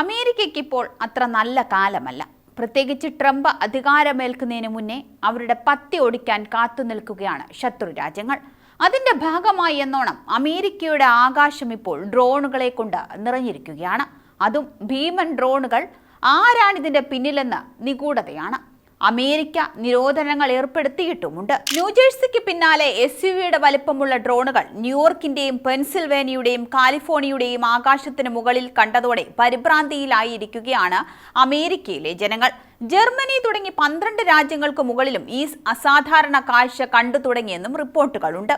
അമേരിക്കയ്ക്ക് ഇപ്പോൾ അത്ര നല്ല കാലമല്ല. പ്രത്യേകിച്ച് ട്രംപ് അധികാരമേൽക്കുന്നതിന് മുന്നേ അവരുടെ പത്തി ഓടിക്കാൻ കാത്തു നിൽക്കുകയാണ് ശത്രു രാജ്യങ്ങൾ. അതിന്റെ ഭാഗമായി എന്നോണം അമേരിക്കയുടെ ആകാശം ഇപ്പോൾ ഡ്രോണുകളെ കൊണ്ട് നിറഞ്ഞിരിക്കുകയാണ്. അതും ഭീമൻ ഡ്രോണുകൾ ആരാണിതിന്റെ പിന്നിലെന്ന് നിഗൂഢതയാണ്. അമേരിക്ക നിരോധനങ്ങൾ ഏർപ്പെടുത്തിയിട്ടുമുണ്ട്. ന്യൂജേഴ്സിക്ക് പിന്നാലെ എസ് യു വിയുടെ വലിപ്പമുള്ള ഡ്രോണുകൾ ന്യൂയോർക്കിന്റെയും പെൻസിൽവേനിയുടെയും കാലിഫോർണിയയുടെയും ആകാശത്തിന് മുകളിൽ കണ്ടതോടെ പരിഭ്രാന്തിയിലായിരിക്കുകയാണ് അമേരിക്കയിലെ ജനങ്ങൾ. ജർമ്മനി തുടങ്ങി പന്ത്രണ്ട് രാജ്യങ്ങൾക്ക് മുകളിലും ഈ അസാധാരണ കാഴ്ച കണ്ടു തുടങ്ങിയെന്നും റിപ്പോർട്ടുകളുണ്ട്.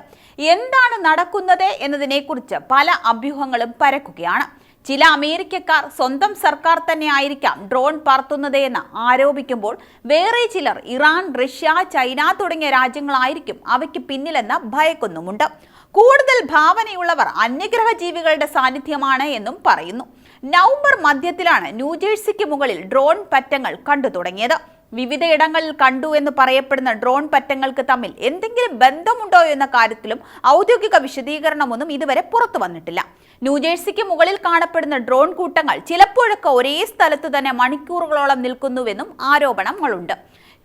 എന്താണ് നടക്കുന്നത് എന്നതിനെക്കുറിച്ച് പല അഭ്യൂഹങ്ങളും പരക്കുകയാണ്. ചില അമേരിക്കക്കാർ സ്വന്തം സർക്കാർ തന്നെ ആയിരിക്കാം ഡ്രോൺ പറത്തുന്നത് എന്ന് ആരോപിക്കുമ്പോൾ വേറെ ചിലർ ഇറാൻ റഷ്യ ചൈന തുടങ്ങിയ രാജ്യങ്ങളായിരിക്കും അവയ്ക്ക് പിന്നിലെന്ന് ഭയക്കുന്നുമുണ്ട്. കൂടുതൽ ഭാവനയുള്ളവർ അന്യഗ്രഹ ജീവികളുടെ സാന്നിധ്യമാണ് എന്നും പറയുന്നു. നവംബർ മധ്യത്തിലാണ് ന്യൂജേഴ്സിക്ക് മുകളിൽ ഡ്രോൺ പറ്റങ്ങൾ കണ്ടു തുടങ്ങിയത്. വിവിധയിടങ്ങളിൽ കണ്ടു എന്ന് പറയപ്പെടുന്ന ഡ്രോൺ പറ്റങ്ങൾക്ക് തമ്മിൽ എന്തെങ്കിലും ബന്ധമുണ്ടോ എന്ന കാര്യത്തിലും ഔദ്യോഗിക വിശദീകരണമൊന്നും ഇതുവരെ പുറത്തു വന്നിട്ടില്ല. ന്യൂജേഴ്സിക്ക് മുകളിൽ കാണപ്പെടുന്ന ഡ്രോൺ കൂട്ടങ്ങൾ ചിലപ്പോഴൊക്കെ ഒരേ സ്ഥലത്ത് തന്നെ മണിക്കൂറുകളോളം നിൽക്കുന്നുവെന്നും ആരോപണങ്ങളുണ്ട്.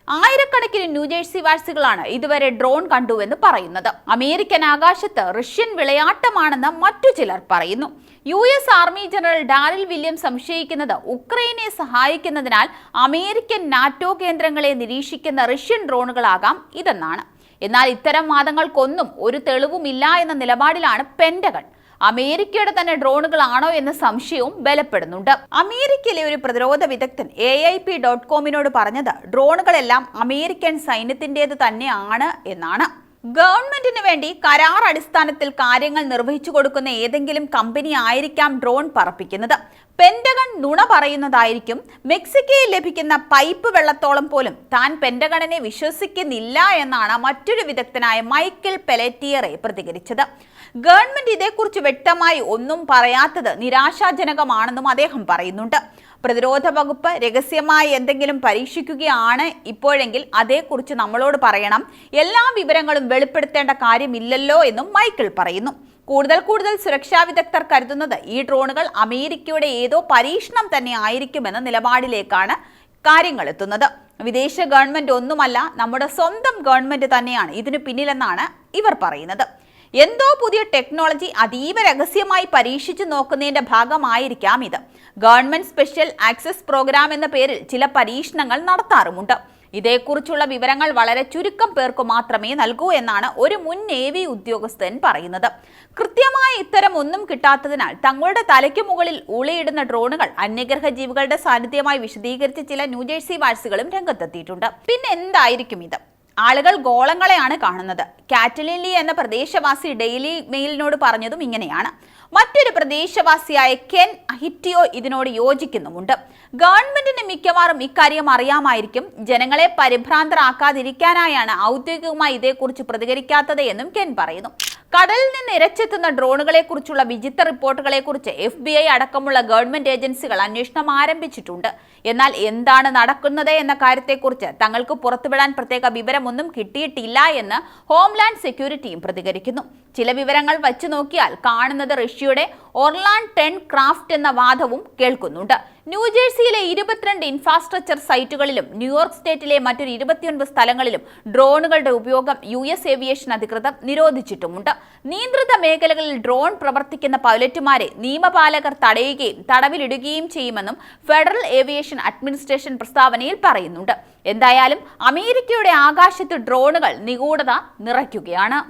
ആയിരക്കണക്കിന് ന്യൂജേഴ്സി വാസികളാണ് ഇതുവരെ ഡ്രോൺ കണ്ടുവെന്ന് പറയുന്നത്. അമേരിക്കൻ ആകാശത്ത് റഷ്യൻ വിളയാട്ടമാണെന്ന് മറ്റു ചിലർ പറയുന്നു. U S army general Daryl William സംശയിക്കുന്നത് ഉക്രൈനെ സഹായിക്കുന്നതിനാൽ അമേരിക്കൻ നാറ്റോ കേന്ദ്രങ്ങളെ നിരീക്ഷിക്കുന്ന റഷ്യൻ ഡ്രോണുകളാകാം ഇതെന്നാണ്. എന്നാൽ ഇത്തരം വാദങ്ങൾക്കൊന്നും ഒരു തെളിവുമില്ല എന്ന നിലപാടിലാണ് പെന്റഗൺ അമേരിക്കയുടെ തന്നെ ഡ്രോണുകളാണോ എന്ന സംശയവും ബലപ്പെടുന്നുണ്ട്. അമേരിക്കയിലെ ഒരു പ്രതിരോധ വിദഗ്ധൻ എ ഐ പി ഡോട്ട് കോമിനോട് പറഞ്ഞത് ഡ്രോണുകളെല്ലാം അമേരിക്കൻ സൈന്യത്തിന്റെത് തന്നെയാണ് എന്നാണ്. ഗവൺമെന്റിന് വേണ്ടി കരാർ അടിസ്ഥാനത്തിൽ കാര്യങ്ങൾ നിർവഹിച്ചു കൊടുക്കുന്ന ഏതെങ്കിലും കമ്പനി ആയിരിക്കാം ഡ്രോൺ പറപ്പിക്കുന്നത്. പെന്റഗൺ നുണ പറയുന്നതായിരിക്കും. മെക്സിക്കോയിൽ ലഭിക്കുന്ന പൈപ്പ് വെള്ളത്തോളം പോലും താൻ പെന്റഗണനെ വിശ്വസിക്കുന്നില്ല എന്നാണ് മറ്റൊരു വിദഗ്ധനായ മൈക്കിൾ പെലറ്റിയറെ പ്രതികരിച്ചത്. ഗവൺമെന്റ് ഇതേക്കുറിച്ച് വ്യക്തമായി ഒന്നും പറയാത്തത് നിരാശാജനകമാണെന്നും അദ്ദേഹം പറയുന്നുണ്ട്. പ്രതിരോധ വകുപ്പ് രഹസ്യമായി എന്തെങ്കിലും പരീക്ഷിക്കുകയാണ് ഇപ്പോഴെങ്കിൽ അതേക്കുറിച്ച് നമ്മളോട് പറയണം. എല്ലാ വിവരങ്ങളും വെളിപ്പെടുത്തേണ്ട കാര്യമില്ലല്ലോ എന്നും മൈക്കിൾ പറയുന്നു. കൂടുതൽ കൂടുതൽ സുരക്ഷാ വിദഗ്ധർ കരുതുന്നത് ഈ ഡ്രോണുകൾ അമേരിക്കയുടെ ഏതോ പരീക്ഷണം തന്നെ ആയിരിക്കുമെന്ന നിലപാടിലേക്കാണ് കാര്യങ്ങൾ എത്തുന്നത്. വിദേശ ഗവൺമെന്റ് ഒന്നുമല്ല നമ്മുടെ സ്വന്തം ഗവൺമെന്റ് തന്നെയാണ് ഇതിനു പിന്നിലെന്നാണ് ഇവർ പറയുന്നത്. എന്തോ പുതിയ ടെക്നോളജി അതീവ രഹസ്യമായി പരീക്ഷിച്ചു നോക്കുന്നതിന്റെ ഭാഗമായിരിക്കാം ഇത്. ഗവൺമെന്റ് സ്പെഷ്യൽ ആക്സസ് പ്രോഗ്രാം എന്ന പേരിൽ ചില പരീക്ഷണങ്ങൾ നടത്താറുമുണ്ട്. ഇതേക്കുറിച്ചുള്ള വിവരങ്ങൾ വളരെ ചുരുക്കം പേർക്ക് മാത്രമേ നൽകൂ എന്നാണ് ഒരു മുൻ നേവി ഉദ്യോഗസ്ഥൻ പറയുന്നത്. കൃത്യമായ ഇത്തരം ഒന്നും കിട്ടാത്തതിനാൽ തങ്ങളുടെ തലയ്ക്ക് മുകളിൽ ഉളിയിടുന്ന ഡ്രോണുകൾ അന്യഗ്രഹ ജീവികളുടെ സാന്നിധ്യമായി വിശദീകരിച്ച ചില ന്യൂജേഴ്സി വാഴ്സുകളും രംഗത്തെത്തിയിട്ടുണ്ട്. പിന്നെ എന്തായിരിക്കും ഇത്? ആളുകൾ ഗോളങ്ങളെയാണ് കാണുന്നത്. കാറ്റലിലി എന്ന പ്രദേശവാസി ഡെയിലി മെയിലിനോട് പറഞ്ഞതും ഇങ്ങനെയാണ്. മറ്റൊരു പ്രദേശവാസിയായ കെൻ അഹിറ്റിയോ ഇതിനോട് യോജിക്കുന്നുമുണ്ട്. ഗവൺമെന്റിന് മിക്കവാറും ഇക്കാര്യം അറിയാമായിരിക്കും. ജനങ്ങളെ പരിഭ്രാന്തരാക്കാതിരിക്കാനായാണ് ഔദ്യോഗികമായി ഇതേക്കുറിച്ച് പ്രതികരിക്കാത്തത് എന്നും കെൻ പറയുന്നു. കടലിൽ നിന്ന് ഇരച്ചെത്തുന്ന ഡ്രോണുകളെ കുറിച്ചുള്ള വിചിത്ര റിപ്പോർട്ടുകളെ കുറിച്ച് എഫ് ബി ഐ അടക്കമുള്ള ഗവൺമെന്റ് ഏജൻസികൾ അന്വേഷണം ആരംഭിച്ചിട്ടുണ്ട്. എന്നാൽ എന്താണ് നടക്കുന്നത് എന്ന കാര്യത്തെക്കുറിച്ച് തങ്ങൾക്ക് പുറത്തുവിടാൻ പ്രത്യേക വിവരമൊന്നും കിട്ടിയിട്ടില്ല എന്ന് ഹോംലാൻഡ് സെക്യൂരിറ്റിയും പ്രതികരിക്കുന്നു. ചില വിവരങ്ങൾ വച്ചു നോക്കിയാൽ കാണുന്നത് റഷ്യയുടെ ഒർലാൻ ടെൻ ക്രാഫ്റ്റ് എന്ന വാദവും കേൾക്കുന്നുണ്ട്. ന്യൂജേഴ്സിയിലെ ഇരുപത്തിരണ്ട് ഇൻഫ്രാസ്ട്രക്ചർ സൈറ്റുകളിലും ന്യൂയോർക്ക് സ്റ്റേറ്റിലെ മറ്റൊരു ഇരുപത്തിയൊൻപത് സ്ഥലങ്ങളിലും ഡ്രോണുകളുടെ ഉപയോഗം യു എസ് ഏവിയേഷൻ അധികൃതർ നിരോധിച്ചിട്ടുമുണ്ട്. നിയന്ത്രിത മേഖലകളിൽ ഡ്രോൺ പ്രവർത്തിക്കുന്ന പൈലറ്റുമാരെ നിയമപാലകർ തടയുകയും തടവിലിടുകയും ചെയ്യുമെന്നും ഫെഡറൽ ഏവിയേഷൻ അഡ്മിനിസ്ട്രേഷൻ പ്രസ്താവനയിൽ പറയുന്നുണ്ട്. എന്തായാലും അമേരിക്കയുടെ ആകാശത്ത് ഡ്രോണുകൾ നിഗൂഢത നിറയ്ക്കുകയാണ്.